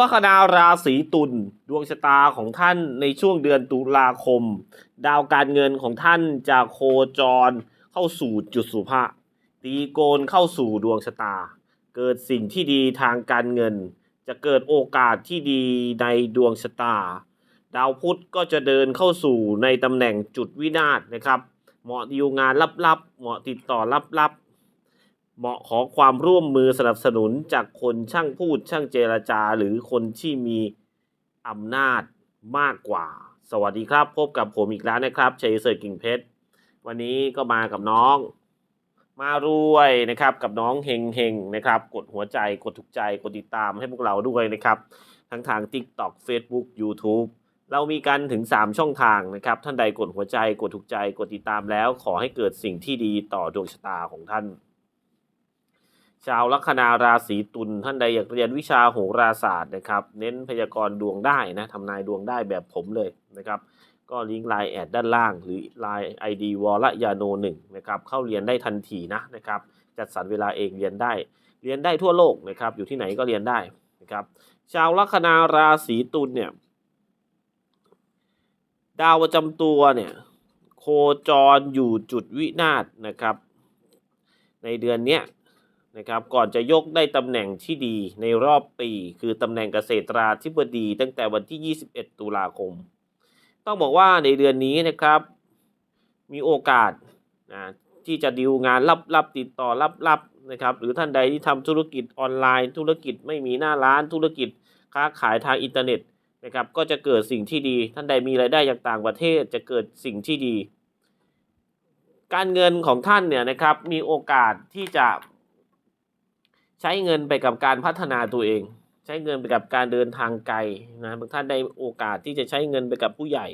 ลัคนาราศีตุลดวงชะตาของท่านในช่วงเดือนตุลาคม ดาวการเงินของท่านจะโคจรเข้าสู่จุดสุภะตีโกนเข้าสู่ดวงชะตา เกิดสิ่งที่ดีทางการเงิน จะเกิดโอกาสที่ดีในดวงชะตา ดาวพุธก็จะเดินเข้าสู่ในตำแหน่งจุดวินาศนะครับ เหมาะดีลงานลับๆ เหมาะติดต่อลับๆ เหมาะขอความร่วมมือสนับสนุนจากคนช่างพูดช่างเจรจา หรือคนที่มีอำนาจมากกว่า สวัสดีครับ พบกับผมอีกแล้วนะครับชัยเสร์กิ่งเพชร วันนี้ก็มากับน้อง มารวยนะครับกับน้องเฮงเฮงนะครับ กดหัวใจกดถูกใจกดติดตามให้พวกเราด้วยนะครับ ทั้งทาง TikTok Facebook YouTube เรามีกันถึง 3 ช่องทางนะครับ ท่านใดกดหัวใจกดถูกใจกดติดตามแล้ว ขอให้เกิดสิ่งที่ดีต่อดวงชะตาของท่าน ชาวลัคนาราศีตุลท่านใดอยากเรียนวิชาโหราศาสตร์นะครับ เน้นพยากรณ์ดวงได้นะทำนายดวงได้แบบผมเลยนะครับ ก็ลิงก์ไลน์แอดด้านล่าง หรือไลน์ ID วอลยาโนหนึ่งนะครับเข้าเรียนได้ทันทีนะนะครับ จัดสรรเวลาเองเรียนได้ เรียนได้ทั่วโลกนะครับ อยู่ที่ไหนก็เรียนได้นะครับ ชาวลัคนาราศีตุลเนี่ยดาวประจำตัวเนี่ยโคจรอยู่จุดวินาศนะครับ ในเดือนเนี้ย นะครับก่อนจะยกได้ตำแหน่งที่ดีในรอบปี คือตำแหน่งเกษตราธิบดีตั้งแต่วันที่ 21 ตุลาคม ต้องบอกว่าในเดือนนี้นะครับ มีโอกาสนะที่จะดีลงานลับๆติดต่อลับๆนะครับหรือท่านใดที่ทำธุรกิจออนไลน์ ธุรกิจไม่มีหน้าร้านธุรกิจค้าขายทางอินเทอร์เน็ตนะครับก็จะเกิดสิ่งที่ดี ท่านใดมีรายได้จากต่างประเทศจะเกิดสิ่งที่ดี การเงินของท่านเนี่ยนะครับมีโอกาสที่จะ ใช้เงินไปกับการพัฒนาตัวเอง ใช้เงินไปกับการเดินทางไกลนะบางท่านได้โอกาสที่จะใช้เงินไปกับผู้ใหญ่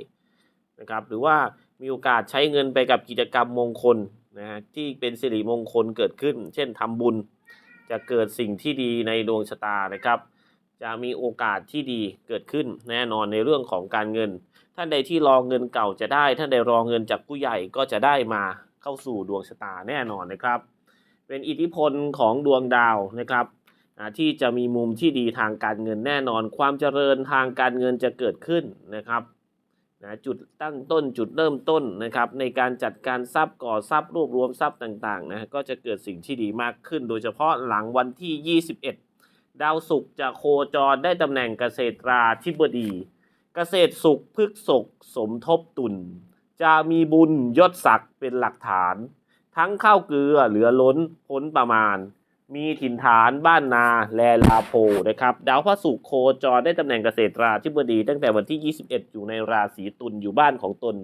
นะครับ หรือว่ามีโอกาสใช้เงินไปกับกิจกรรมมงคลนะฮะที่เป็นสิริมงคลเกิดขึ้น เช่นทำบุญ จะเกิดสิ่งที่ดีในดวงชะตานะครับ จะมีโอกาสที่ดีเกิดขึ้นแน่นอนในเรื่องของการเงิน ท่านใดที่รอเงินเก่าจะได้ ท่านใดรอเงินจากผู้ใหญ่ก็จะได้มาเข้าสู่ดวงชะตาแน่นอนนะครับ เป็นอิทธิพลของดวงดาวนะครับที่จะมีมุมที่ดีทางการเงินแน่นอน ความเจริญทางการเงินจะเกิดขึ้นนะครับนะจุดตั้งต้นจุดเริ่มต้นนะครับในการจัดการทรัพย์ก่อทรัพย์รวบรวมทรัพย์ต่างๆนะก็จะเกิดสิ่งที่ดีมากขึ้น โดยเฉพาะหลังวันที่ 21 ดาวศุกร์จะโคจรได้ตำแหน่งเกษตราธิบดี เกษตรสุขพฤกษกสมทบตุน จะมีบุญยศศักดิ์เป็นหลักฐาน ทั้งข้าวเกลือเหลือล้นพ้นประมาณ มีถิ่นฐานบ้านนาแลลาโพนะครับดาวพระศุกร์โคจรได้ตำแหน่งเกษตราธิบดี ตั้งแต่วันที่ 21 อยู่ในราศีตุลอยู่บ้านของตน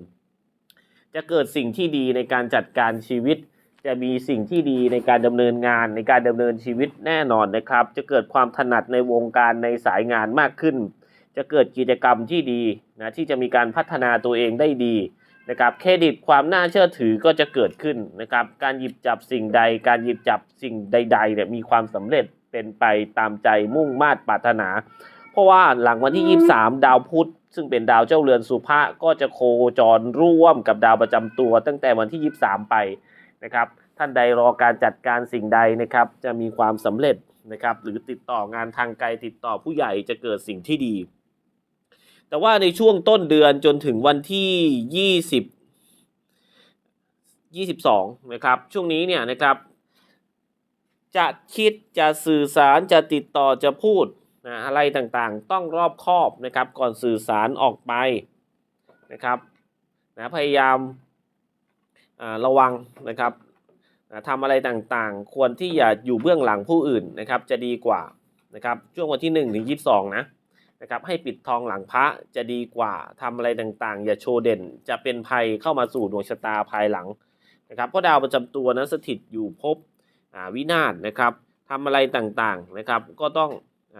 จะเกิดสิ่งที่ดีในการจัดการชีวิต จะมีสิ่งที่ดีในการดำเนินงานในการดำเนินชีวิตแน่นอนนะครับ จะเกิดความถนัดในวงการในสายงานมากขึ้น จะเกิดกิจกรรมที่ดีนะที่จะมีการพัฒนาตัวเองได้ดี นะครับเครดิตความน่าเชื่อถือก็จะเกิดขึ้นนะครับการหยิบจับสิ่งใด การหยิบจับสิ่งใดๆเนี่ยมีความสำเร็จเป็นไปตามใจมุ่งมาตรปรารถนา เพราะว่าหลังวันที่ 23 ดาวพุธซึ่งเป็นดาวเจ้าเรือนสุภะก็จะโคจรร่วมกับดาวประจำตัว ตั้งแต่วันที่ 23 ไปนะครับท่านใดรอการจัดการสิ่งใดนะครับจะมีความสำเร็จนะครับหรือติดต่องานทางไกลติดต่อผู้ใหญ่จะเกิดสิ่งที่ดี แต่ว่าในช่วงต้นเดือนจนถึงวันที่ 20 22 นะครับ ช่วงนี้เนี่ยนะครับ จะคิดจะสื่อสารจะติดต่อจะพูดนะอะไรต่างๆ ต้องรอบคอบนะครับ ก่อนสื่อสารออกไปนะครับนะพยายามระวังนะครับนะทำอะไรต่างๆ ควรที่อย่าอยู่เบื้องหลังผู้อื่นนะครับ จะดีกว่านะครับ ช่วงวันที่1ถึง22 นะ นะครับให้ปิดทองหลังพระจะดีกว่าทำอะไรต่างๆ อย่าโชว์เด่น จะเป็นภัยเข้ามาสู่ดวงชะตาภายหลังนะครับเพราะดาวประจำตัวนั้นสถิตอยู่ภพอ่าวินาศนะครับทำอะไรต่างๆนะครับ ก็ต้องอ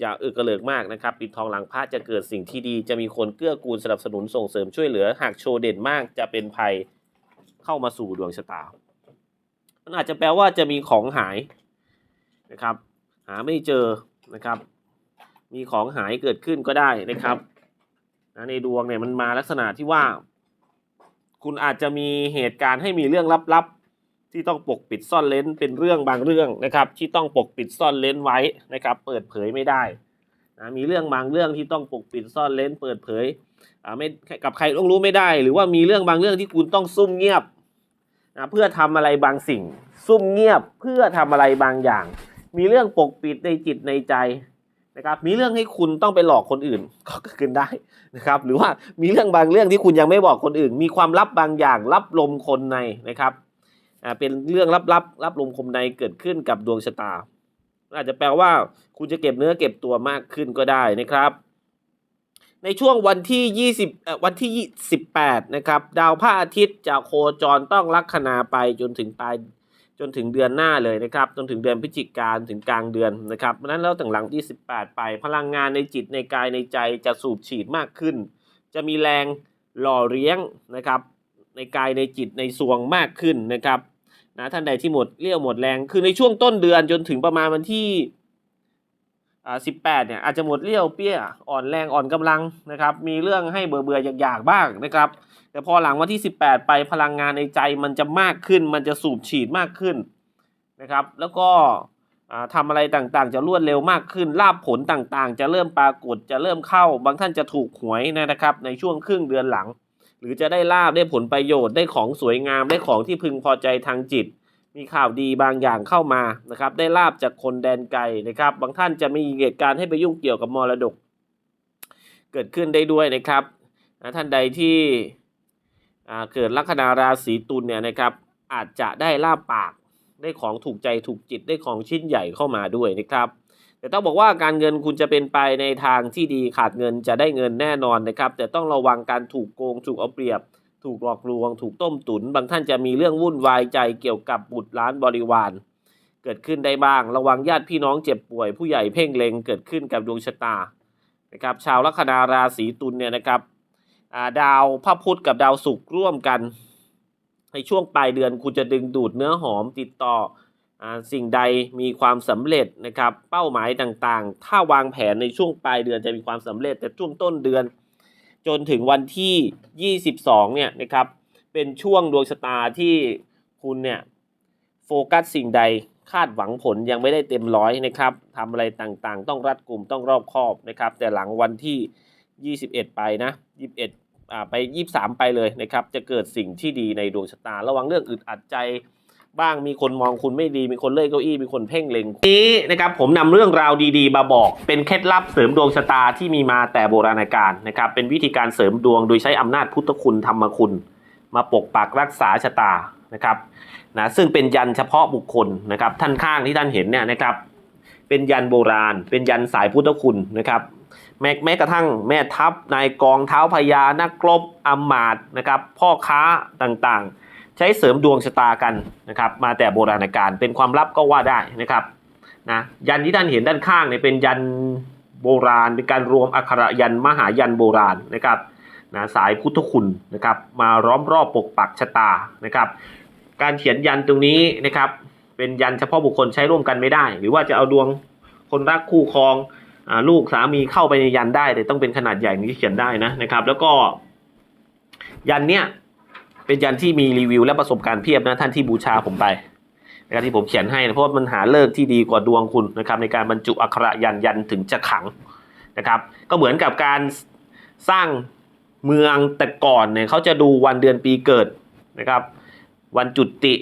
อย่าอึกระเลิกมากนะครับ ปิดทองหลังพระจะเกิดสิ่งที่ดี จะมีคนเกื้อกูลสนับสนุนส่งเสริมช่วยเหลือ หากโชว์เด่นมากจะเป็นภัยเข้ามาสู่ดวงชะตา มันอาจจะแปลว่าจะมีของหายนะครับ หาไม่เจอนะครับ มีของหายเกิดขึ้นก็ได้นะครับนะในดวงเนี่ยมันมาลักษณะที่ว่า คุณอาจจะมีเหตุการณ์ให้มีเรื่องลับๆ ที่ต้องปกปิดซ่อนเล้นเป็นเรื่องบางเรื่องนะครับ ที่ต้องปกปิดซ่อนเล้นไว้นะครับ เปิดเผยไม่ได้นะมีเรื่องบางเรื่องที่ต้องปกปิดซ่อนเล้นเปิดเผยอ่าไม่กับใครต้องรู้ไม่ได้ หรือว่ามีเรื่องบางเรื่องที่คุณต้องซุ่มเงียบนะเพื่อทำอะไรบางสิ่ง ซุ่มเงียบเพื่อทำอะไรบางอย่าง มีเรื่องปกปิดในจิตในใจ นะครับมีเรื่องให้คุณต้องไปหลอกคนอื่นก็เกิดขึ้นได้นะครับหรือว่ามีเรื่องบางเรื่องที่คุณยังไม่บอกคนอื่น มีความลับบางอย่างรับลมคนในนะครับอ่าเป็นเรื่องลับๆรับลมคมในเกิดขึ้นกับดวงชะตาอาจจะแปลว่าคุณจะเก็บเนื้อเก็บตัวมากขึ้นก็ได้นะครับ ในช่วงวันที่ 20วันที่ 18 นะครับ ดาวพระอาทิตย์จะโคจรต้องลัคนาไปจนถึงปลาย จนถึงเดือนหน้าเลยนะครับ จนถึงเดือนพฤศจิกายนถึงกลางเดือนนะครับเพราะฉะนั้นแล้วถึงหลังที่ 18 ไป พลังงานในจิตในกายในใจจะสูบฉีดมากขึ้น จะมีแรงหล่อเลี้ยงนะครับ ในกายในจิตในสวงมากขึ้นนะครับนะท่านใดที่หมดเรี่ยวหมดแรง คือในช่วงต้นเดือนจนถึงประมาณวันที่ สิบแปดเนี่ยอาจจะหมดเรี่ยวเปี้ยอ่อนแรงอ่อนกำลังนะครับมีเรื่องให้เบื่อเบื่ออยากๆบ้างนะครับแต่พอหลังวันที่สิบแปดไปพลังงานในใจมันจะมากขึ้น มันจะสูบฉีดมากขึ้นนะครับแล้วก็อ่าทำอะไรต่างๆ จะรวดเร็วมากขึ้นลาบผลต่างๆ จะเริ่มปรากฏจะเริ่มเข้า บางท่านจะถูกหวยนะครับในช่วงครึ่งเดือนหลัง หรือจะได้ลาบได้ผลประโยชน์ได้ของสวยงามได้ของที่พึงพอใจทางจิต มีข่าวดีบางอย่างเข้ามานะครับ ได้ลาบจากคนแดนไกลนะครับ บางท่านจะมีเหตุการณ์ให้ไปยุ่งเกี่ยวกับมรดก เกิดขึ้นได้ด้วยนะครับนะท่านใดที่เกิดลัคนาราศีตุลเนี่ยนะครับ อาจจะได้ลาบปากได้ของถูกใจถูกจิตได้ของชิ้นใหญ่เข้ามาด้วยนะครับแต่ต้องบอกว่าการเงินคุณจะเป็นไปในทางที่ดีขาดเงินจะได้เงินแน่นอนนะครับ แต่ต้องระวังการถูกโกงถูกเอาเปรียบ ถูกหลอกลวง ถูกต้มตุน บางท่านจะมีเรื่องวุ่นวายใจเกี่ยวกับบุตรล้านบริวาร เกิดขึ้นได้บ้าง ระวังญาติพี่น้องเจ็บป่วย ผู้ใหญ่เพ่งเล็งเกิดขึ้นกับดวงชะตานะครับชาวลัคนาราศีตุลเนี่ยนะครับาดาวพระพุธกับดาวศุกร์ร่วมกัน ในช่วงปลายเดือนคุณจะดึงดูดเนื้อหอมติดต่ออสิ่งใดมีความสำเร็จนะครับ เป้าหมายต่างๆ ถ้าวางแผนในช่วงปลายเดือนจะมีความสำเร็จแต่ช่วงต้นเดือน จนถึงวันที่ 22 เนี่ยนะครับ เป็นช่วงดวงชะตาที่คุณเนี่ยโฟกัสสิ่งใดคาดหวังผลยังไม่ได้เต็มร้อยนะครับทำอะไรต่างๆ ต้องรัดกลุ่มต้องรอบคอบนะครับ แต่หลังวันที่ 21 ไปนะ 21อ่าไป 23 ไปเลยนะครับ จะเกิดสิ่งที่ดีในดวงชะตา ระวังเรื่องอึดอัดใจ บ้างมีคนมองคุณไม่ดี มีคนเลื่อยเก้าอี้มีคนเพ่งเล็งนี้นะครับผมนำเรื่องราวดีๆ มาบอกเป็นเคล็ดลับเสริมดวงชะตาที่มีมาแต่โบราณกาลนะครับเป็นวิธีการเสริมดวงโดยใช้อำนาจพุทธคุณธรรมคุณ มาปกปักรักษาชะตานะครับนะซึ่งเป็นยันเฉพาะบุคคลนะครับท่านข้างที่ท่านเห็นเนี่ยนะครับเป็นยันโบราณ เป็นยันสายพุทธคุณนะครับแม้แม้กระทั่งแม่ทัพนายกองเท้าพญานักกลบอมาตนะครับพ่อค้าต่างๆ ใช้เสริมดวงชะตากันนะครับมาแต่โบราณกาลเป็นความลับก็ว่าได้นะครับนะยันที่ท่านเห็นด้านข้างเนี่ยเป็นยันโบราณ เป็นการรวมอักขระยันมหายันโบราณนะครับนะสายพุทธคุณนะครับมาล้อมรอบปกปักชะตานะครับการเขียนยันตรงนี้นะครับเป็นยันเฉพาะบุคคลใช้ร่วมกันไม่ได้ หรือว่าจะเอาดวงคนรักคู่ครองอลูกสามีเข้าไปในยันได้ แต่ต้องเป็นขนาดใหญ่ถึงจะเขียนได้นะนะครับ แล้วก็ยันเนี้ย เป็นยันที่มีรีวิวและประสบการณ์เพียบนะท่านที่บูชาผมไปนะครับที่ผมเขียนให้นะเพราะว่ามันหาเลิกที่ดีกว่าดวงคุณนะครับในการบรรจุอักขระยันยันถึงจะขังนะครับก็เหมือนกับการสร้างเมืองแต่ก่อนเนี่ยเขาจะดูวันเดือนปีเกิดนะครับ วันจุติ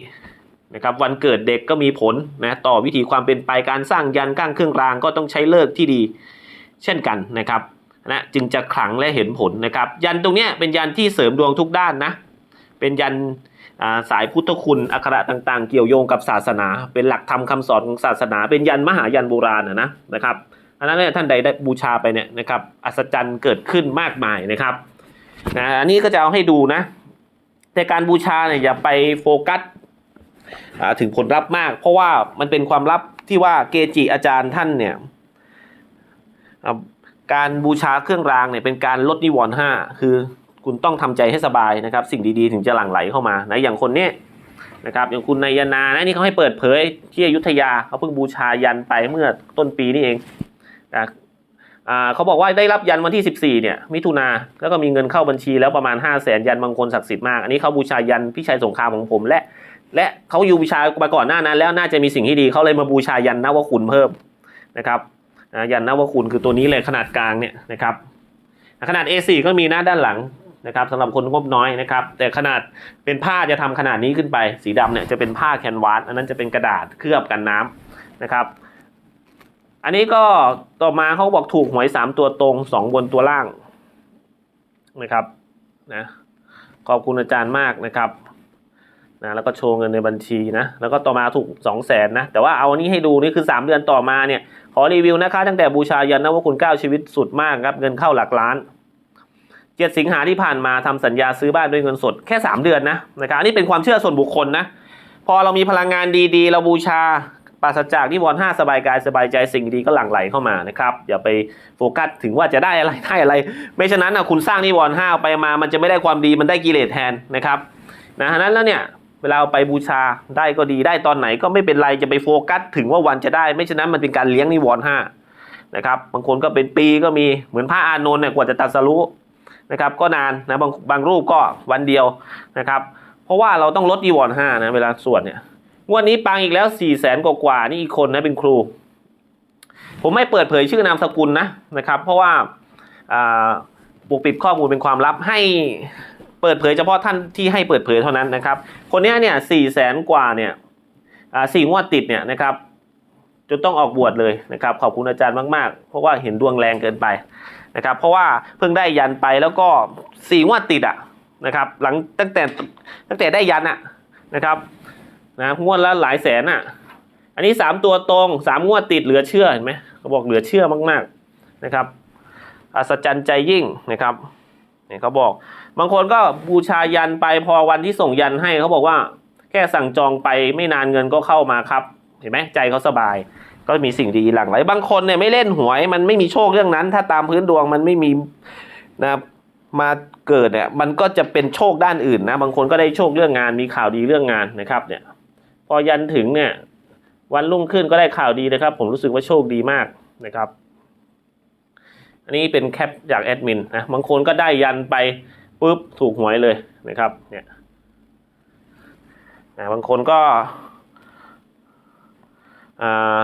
นะครับวันเกิดเด็กก็มีผลนะต่อวิธีความเป็นไปการสร้างยันก้างเครื่องรางก็ต้องใช้เลิกที่ดีเช่นกันนะครับนะจึงจะขลังและเห็นผลนะครับ ยันตรงเนี้ยเป็นยันที่เสริมดวงทุกด้านนะ เป็นยันสายพุทธคุณอักขระต่าง ๆ เกี่ยวโยงกับศาสนา เป็นหลักธรรมคำสอนของศาสนา เป็นยันมหายันโบราณนะนะครับอันนั้นเนี่ยท่านใดได้บูชาไปเนี่ยนะครับอัศจรรย์เกิดขึ้นมากมายนะครับนะอันนี้ก็จะเอาให้ดูนะ แต่การบูชาเนี่ยอย่าไปโฟกัสถึงผลลัพธ์มาก เพราะว่ามันเป็นความลับที่ว่าเกจิอาจารย์ท่านเนี่ยการบูชาเครื่องรางเนี่ยเป็นการลดนิวรณ์ห้าคือ คุณต้องทำใจให้สบายนะครับ สิ่งดีๆถึงจะหลั่งไหลเข้ามานะอย่างคนนี้นะครับอย่างคุณนายนานะนี่เขาให้เปิดเผยที่อยุธยาเขาเพิ่งบูชายันไปเมื่อต้นปีนี่เองนะอ่เขาบอกว่าได้รับยันวันที่ 14 เนี่ย มิถุนาแล้วก็มีเงินเข้าบัญชีแล้วประมาณ 5 0 0แสนยันบางคนศักดิ์สิทธิ์มาก อันนี้เขาบูชายันพิชัยสงครามของผมและ และเขาอยู่บูชามาก่อนหน้านั้น แล้วน่าจะมีสิ่งที่ดีเขาเลยมาบูชายันนวคุณเพิ่มนะครับนะยันนวคุณคือตัวนี้เลยขนาดกลางเนี่ยนะครับขนาด A4 ก็มีหนะด้านหลัง นะครับสำหรับคนงบน้อยนะครับ แต่ขนาดเป็นผ้าจะทำขนาดนี้ขึ้นไป สีดำเนี่ยจะเป็นผ้าแคนวาสอันนั้นจะเป็นกระดาษเคลือบกันน้ำนะครับ อันนี้ก็ต่อมาเขาบอกถูกหวยสามตัวตรงสองบนตัวล่างนะครับนะขอบคุณอาจารย์มากนะครับนะแล้วก็โชว์เงินในบัญชีนะ แล้วก็ต่อมาถูกสองแสนนะ แต่ว่าเอาอันนี้ให้ดูนี่คือ 3 เดือนต่อมาเนี่ย ขอรีวิวนะคะ ตั้งแต่บูชายันนวคุณก้าวชีวิตสุดมากครับ เงินเข้าหลักล้าน เจ็ดสิงหาที่ผ่านมาทำสัญญาซื้อบ้านด้วยเงินสดแค่ 3 เดือนนะนะครับอันนี้เป็นความเชื่อส่วนบุคคลนะ พอเรามีพลังงานดีๆ เราบูชาปราศจากนิวรณ์ห้าสบายกายสบายใจสิ่งดีก็หลั่งไหลเข้ามานะครับ อย่าไปโฟกัสถึงว่าจะได้อะไรได้อะไร ไม่ฉะนั้นนะคุณสร้างนิวรณ์ห้าไปมา มันจะไม่ได้ความดีมันได้กิเลสแทนนะครับนะฉะนั้นแล้วเนี่ยเวลาไปบูชาได้ก็ดีได้ตอนไหนก็ไม่เป็นไรจะไปโฟกัสถึงว่าวันจะได้ ไม่ฉะนั้นมันเป็นการเลี้ยงนิวรณ์ห้านะครับบางคนก็เป็นปีก็มีเหมือนพระอานนท์เนี่ยกว่าจะตัดสรู้ นะครับก็นานนะบางบางรูปก็วันเดียวนะครับ เพราะว่าเราต้องลดนิวรณ์ห้านะเวลาสวดเนี่ยงวดนี้ปังอีกแล้ว4ี่แสนกว่านี่อีกคนนะเป็นครู ผมไม่เปิดเผยชื่อนามสกุลนะนะครับ เพราะว่าอ่าปกปิดข้อมูลเป็นความลับให้เปิดเผยเฉพาะท่านที่ให้เปิดเผยเท่านั้นนะครับ คนนี้เนี่ยสี่แสนกว่าเนี่ยอ่าสี่งวดติดเนี่ยนะครับจนต้องออกบวชเลยนะครับ ขอบคุณอาจารย์มาก ๆ เพราะว่าเห็นดวงแรงเกินไป นะครับเพราะว่าเพิ่งได้ยันไปแล้วก็สี่งวดติดอะนะครับหลังตั้งแต่ตั้งแต่ได้ยันอะนะครับนะงวดละหลายแสนอะอันนี้สามตัวตรงสามงวดติดเหลือเชื่อเห็นไหมเขาบอกเหลือเชื่อมากๆนะครับอัศจรรย์ใจยิ่งนะครับเนี่ยเขาบอกบางคนก็บูชายันไปพอวันที่ส่งยันให้เขาบอกว่าแค่สั่งจองไปไม่นานเงินก็เข้ามาครับ เห็นไหมใจเขาสบาย ก็มีสิ่งดีหลั่งไหลบางคนเนี่ยไม่เล่นหวย มันไม่มีโชคเรื่องนั้น ถ้าตามพื้นดวงมันไม่มีนะมาเกิดเนี่ยมันก็จะเป็นโชคด้านอื่นนะบางคนก็ได้โชคเรื่องงานมีข่าวดีเรื่องงานนะครับเนี่ยพอยันถึงเนี่ยวันรุ่งขึ้นก็ได้ข่าวดีนะครับ ผมรู้สึกว่าโชคดีมากนะครับ อันนี้เป็นแคปจากแอดมินนะบางคนก็ได้ยันไปปุ๊บถูกหวยเลยนะครับเนี่ยนะบางคนก็อ่า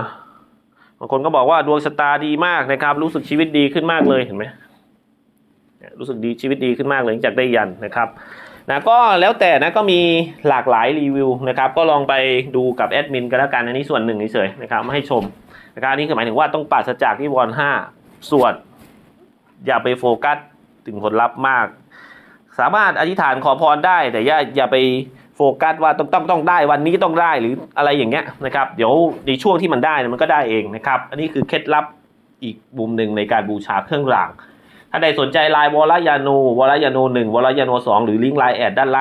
บางคนก็บอกว่าดวงชะตาดีมากนะครับ รู้สึกชีวิตดีขึ้นมากเลยเห็นไหมรู้สึกดีชีวิตดีขึ้นมากเลยหลังจากได้ยันนะครับนะก็แล้วแต่นะก็มีหลากหลายรีวิวนะครับ ก็ลองไปดูกับแอดมินกันแล้วกันอันนี้ส่วนหนึ่งเฉยๆนะครับมาให้ชมนะครับอันนี้คือหมายถึงว่าต้องปราศจากนิวรณ์ห้าส่วนอย่าไปโฟกัสถึงผลลัพธ์มาก สามารถอธิษฐานขอพรได้แต่อย่าอย่าไป ฟกัสว่าต้องต้องต้องได้วันนี้ต้องได้หรืออะไรอย่างเงี้ยนะครับ เดี๋ยวในช่วงที่มันได้มันก็ได้เองนะครับ อันนี้คือเคล็ดลับอีกมุมหนึ่งในการบูชาเครื่องราง ถ้าใดสนใจไลน์วอลยานูวอลยานูหนึ่งวอลยานูสองหรือลิงก์ไลน์แอดด้านล่าง